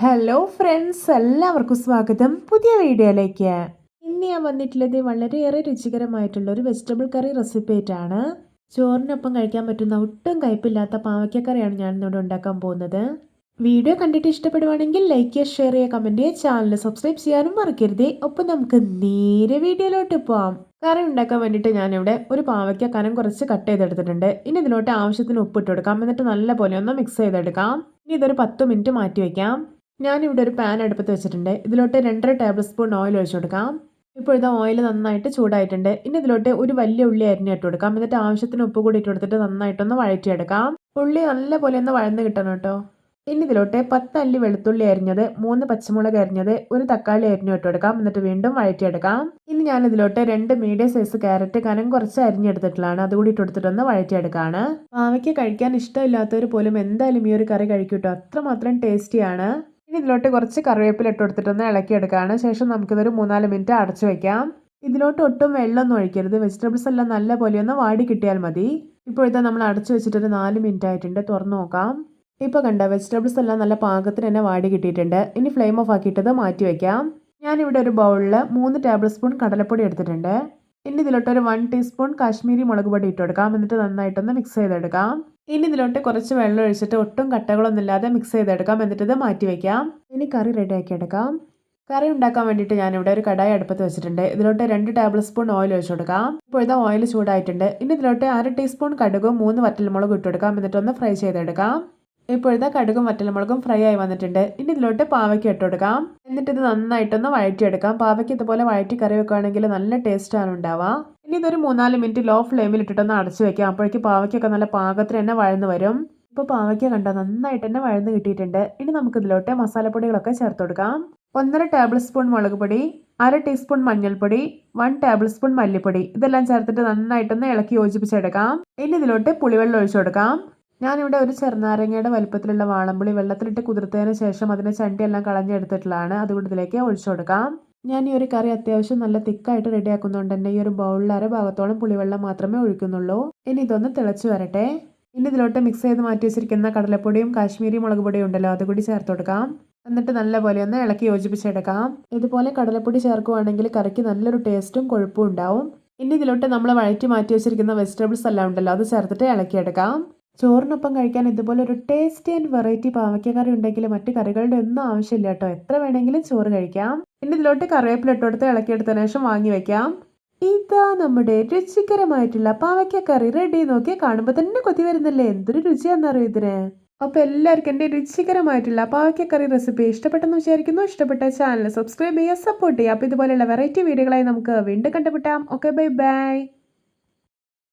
Hello friends എല്ലാവർക്കും സ്വാഗതം. പുതിയ വീഡിയോയിലേക്ക്. ഇന്ന് ഞാൻ വന്നിട്ടുള്ളത് വളരെയേറെ രുചികരമായിട്ടുള്ള ഒരു വെജിറ്റബിൾ കറി റെസിപ്പി ആയിട്ടാണ്. ചോറിനൊപ്പം കഴിക്കാൻ പറ്റുന്ന ഒട്ടും കയ്പില്ലാത്ത പാവയ്ക്കക്കറിയാണ് ഞാൻ ഇന്നിവിടെ ഉണ്ടാക്കാൻ പോകുന്നത്. വീഡിയോ കണ്ടിട്ട് ഇഷ്ടപ്പെടുവാണെങ്കിൽ ലൈക്ക് ചെയ്യുക ഷെയർ ചെയ്യുക കമന്റ് ചെയ്യുക ചാനൽ സബ്സ്ക്രൈബ് ചെയ്യാനും മറക്കരുത്. ഒപ്പം നമുക്ക് നേരെ വീഡിയോയിലോട്ട് പോവാം. കറി ഉണ്ടാക്കാൻ വേണ്ടിയിട്ട് ഞാനിവിടെ ഒരു പാവയ്ക്ക കനം കുറച്ച് കട്ട് ചെയ്തെടുത്തിട്ടുണ്ട്. ഇനി ഇതിലോട്ട് ആവശ്യത്തിന് ഉപ്പിട്ട് കൊടുക്കാം. എന്നിട്ട് നല്ലപോലെ ഒന്ന് മിക്സ് ചെയ്തെടുക്കാം. ഇനി ഇതൊരു പത്ത് മിനിറ്റ് മാറ്റി വയ്ക്കാം ഞാനിവിടെ ഒരു പാൻ അടുപ്പത്ത് വെച്ചിട്ടുണ്ട്. ഇതിലോട്ട് രണ്ടര ടേബിൾ സ്പൂൺ ഓയിൽ ഒഴിച്ചു കൊടുക്കാം. ഇപ്പോൾ ഇത് ഓയിൽ നന്നായിട്ട് ചൂടായിട്ടുണ്ട്. ഇനി ഇതിലോട്ട് ഒരു വലിയ ഉള്ളി അരിഞ്ഞിട്ട് കൊടുക്കാം. എന്നിട്ട് ആവശ്യത്തിന് ഉപ്പ് കൂടി ഇട്ട് കൊടുത്തിട്ട് നന്നായിട്ടൊന്ന് വഴറ്റിയെടുക്കാം. ഉള്ളി നല്ലപോലെ ഒന്ന് വഴന്ന് കിട്ടണം കേട്ടോ. ഇനി ഇതിലോട്ട് പത്ത് അല്ലി വെളുത്തുള്ളി അരിഞ്ഞത് മൂന്ന് പച്ചമുളക് അരിഞ്ഞത് ഒരു തക്കാളി അരിഞ്ഞു ഇട്ട് കൊടുക്കാം. എന്നിട്ട് വീണ്ടും വഴറ്റിയെടുക്കാം. ഇനി ഞാൻ ഇതിലോട്ട് രണ്ട് മീഡിയം സൈസ് ക്യാരറ്റ് കനം കുറച്ച് അരിഞ്ഞെടുത്തിട്ടുള്ളതാണ്. അതുകൂടി ഇട്ട് കൊടുത്തിട്ടൊന്ന് വഴറ്റിയെടുക്കാണ്. പാവയ്ക്ക് കഴിക്കാൻ ഇഷ്ടമില്ലാത്തവർ പോലും എന്തായാലും ഈ ഒരു കറി കഴിക്കൂട്ടോ അത്രമാത്രം ടേസ്റ്റിയാണ് ഇനി ഇതിലോട്ട് കുറച്ച് കറിവേപ്പില ഇട്ട് കൊടുത്തിട്ടൊന്ന് ഇളക്കിയെടുക്കുകയാണ് ശേഷം നമുക്കിതൊരു മൂന്നാൽ മിനിറ്റ് അടച്ചു വെക്കാം. ഇതിലോട്ട് ഒട്ടും വെള്ളമൊന്നും ഒഴിക്കരുത്. വെജിറ്റബിൾസ് എല്ലാം നല്ല പോലെ ഒന്ന് വാടി കിട്ടിയാൽ മതി. ഇപ്പോൾ ഇതാ നമ്മൾ അടച്ചു വെച്ചിട്ടൊരു നാല് മിനിറ്റ് ആയിട്ടുണ്ട്. തുറന്നു നോക്കാം. ഇപ്പോൾ കണ്ട വെജിറ്റബിൾസ് എല്ലാം നല്ല പാകത്തിന് തന്നെ വാടി കിട്ടിയിട്ടുണ്ട്. ഇനി ഫ്ലെയിം ഓഫ് ആക്കിയിട്ടത് മാറ്റി വയ്ക്കാം ഞാനിവിടെ ഒരു ബൗളിൽ മൂന്ന് ടേബിൾ സ്പൂൺ കടലപ്പൊടി എടുത്തിട്ടുണ്ട്. ഇനി ഇതിലോട്ട് ഒരു വൺ ടീസ്പൂൺ കാശ്മീരി മുളക് പൊടി ഇട്ട് എന്നിട്ട് നന്നായിട്ടൊന്ന് മിക്സ് ചെയ്തെടുക്കാം. ഇനി ഇതിലോട്ട് കുറച്ച് വെള്ളം ഒഴിച്ചിട്ട് ഒട്ടും കട്ടകളൊന്നും ഇല്ലാതെ മിക്സ് ചെയ്തെടുക്കാം. എന്നിട്ട് ഇത് മാറ്റി വയ്ക്കാം ഇനി കറി റെഡിയാക്കി എടുക്കാം. കറി ഉണ്ടാക്കാൻ വേണ്ടിയിട്ട് ഞാനിവിടെ ഒരു കടായി അടുപ്പത്ത് വെച്ചിട്ടുണ്ട്. ഇതിലോട്ട് രണ്ട് ടേബിൾ സ്പൂൺ ഓയിൽ ഒഴിച്ചു കൊടുക്കാം. ഇപ്പോൾ ഇത് ഓയിൽ ചൂടായിട്ടുണ്ട്. ഇനി ഇതിലോട്ട് അര ടീസ്പൂൺ കടുകും മൂന്ന് വറ്റൽമുളകും ഇട്ട് കൊടുക്കാം. എന്നിട്ടൊന്ന് ഫ്രൈ ചെയ്തെടുക്കാം. ഇപ്പോഴത്തെ കടുകും വറ്റൽമുളകും ഫ്രൈ ആയി വന്നിട്ടുണ്ട്. ഇനി ഇതിലോട്ട് പാവയ്ക്ക് ഇട്ട് കൊടുക്കാം. എന്നിട്ട് ഇത് നന്നായിട്ടൊന്ന് വഴറ്റിയെടുക്കാം. പാവയ്ക്ക് ഇതുപോലെ വഴറ്റി കറി വെക്കുകയാണെങ്കിൽ നല്ല ടേസ്റ്റാണ് ഉണ്ടാവുക. ഇനി ഇതൊരു മൂന്നാൽ മിനിറ്റ് ലോ ഫ്ലെയിമിൽ ഇട്ടിട്ടൊന്ന് അടച്ചു വെക്കാം. അപ്പോഴേക്ക് പാവയ്ക്കൊക്കെ നല്ല പാകത്തിന് തന്നെ വഴന്ന് വരും. ഇപ്പോൾ പാവയ്ക്ക കണ്ടോ നന്നായിട്ട് തന്നെ വഴന്ന് കിട്ടിയിട്ടുണ്ട്. ഇനി നമുക്ക് ഇതിലോട്ട് മസാലപ്പൊടികളൊക്കെ ചേർത്ത് കൊടുക്കാം. ഒന്നര ടേബിൾ സ്പൂൺ മുളക് പൊടി അര ടീസ്പൂൺ മഞ്ഞൾപ്പൊടി വൺ ടേബിൾ സ്പൂൺ മല്ലിപ്പൊടി. ഇതെല്ലാം ചേർത്തിട്ട് നന്നായിട്ടൊന്ന് ഇളക്കി യോജിപ്പിച്ചെടുക്കാം. ഇനി ഇതിലോട്ട് പുളിവെള്ളം ഒഴിച്ചു കൊടുക്കാം. ഞാനിവിടെ ഒരു ചെറുനാരങ്ങയുടെ വലുപ്പത്തിലുള്ള വാളമ്പുളി വെള്ളത്തിലിട്ട് കുതിർത്തതിന് ശേഷം അതിനെ ചണ്ടിയെല്ലാം കളഞ്ഞെടുത്തിട്ടുള്ളതാണ്. അതുകൊണ്ട് ഇതിലേക്ക് ഒഴിച്ചു കൊടുക്കാം. ഞാൻ ഈ ഒരു കറി അത്യാവശ്യം നല്ല തിക്കായിട്ട് റെഡിയാക്കുന്നതുകൊണ്ട് തന്നെ ഈ ഒരു ബൗളിൽ അര ഭാഗത്തോളം പുളിവെള്ളം മാത്രമേ ഒഴിക്കുന്നുള്ളൂ. ഇനി ഇതൊന്ന് തിളച്ച് വരട്ടെ. ഇനി ഇതിലോട്ട് മിക്സ് ചെയ്ത് മാറ്റി വെച്ചിരിക്കുന്ന കടലപ്പൊടിയും കാശ്മീരി മുളക് പൊടിയും ഉണ്ടല്ലോ അതുകൂടി ചേർത്ത് കൊടുക്കാം. എന്നിട്ട് നല്ലപോലെ ഒന്ന് ഇളക്കി യോജിപ്പിച്ചെടുക്കാം. ഇതുപോലെ കടലപ്പൊടി ചേർക്കുവാണെങ്കിൽ കറിക്ക് നല്ലൊരു ടേസ്റ്റും കൊഴുപ്പും ഉണ്ടാവും. ഇനി ഇതിലോട്ട് നമ്മൾ വഴറ്റി മാറ്റി വെച്ചിരിക്കുന്ന വെജിറ്റബിൾസ് എല്ലാം ഉണ്ടല്ലോ അത് ചേർത്തിട്ട് ഇളക്കിയെടുക്കാം. ചോറിനൊപ്പം കഴിക്കാൻ ഇതുപോലെ ഒരു ടേസ്റ്റി ആൻഡ് വെറൈറ്റി പാവയ്ക്ക കറി ഉണ്ടെങ്കിൽ മറ്റു കറികളുടെ ഒന്നും ആവശ്യമില്ല കേട്ടോ. എത്ര വേണമെങ്കിലും ചോറ് കഴിക്കാം. ഇനി ഇതിലോട്ട് കറിവേപ്പില ഇട്ടെടുത്ത് ഇളക്കിയെടുത്തതിന് ശേഷം വാങ്ങി വെക്കാം. ഇതാ നമ്മുടെ രുചികരമായിട്ടുള്ള പാവയ്ക്ക കറി റെഡി നോക്കി കാണുമ്പോൾ തന്നെ കൊതി വരുന്നില്ലേ? എന്തൊരു രുചിയാണെന്നറിയോ ഇതിന്? അപ്പോൾ എല്ലാവർക്കും എന്റെ രുചികരമായിട്ടുള്ള പാവയ്ക്ക കറി റെസിപ്പി ഇഷ്ടപ്പെട്ടെന്ന് വിചാരിക്കുന്നു. ഇഷ്ടപ്പെട്ട ചാനൽ സബ്സ്ക്രൈബ് ചെയ്യുക സപ്പോർട്ട് ചെയ്യുക. അപ്പോൾ ഇതുപോലെയുള്ള വെറൈറ്റി വീഡിയോകളായി നമുക്ക് വീണ്ടും കണ്ടുപിട്ടാം ഓക്കെ ബൈ ബൈ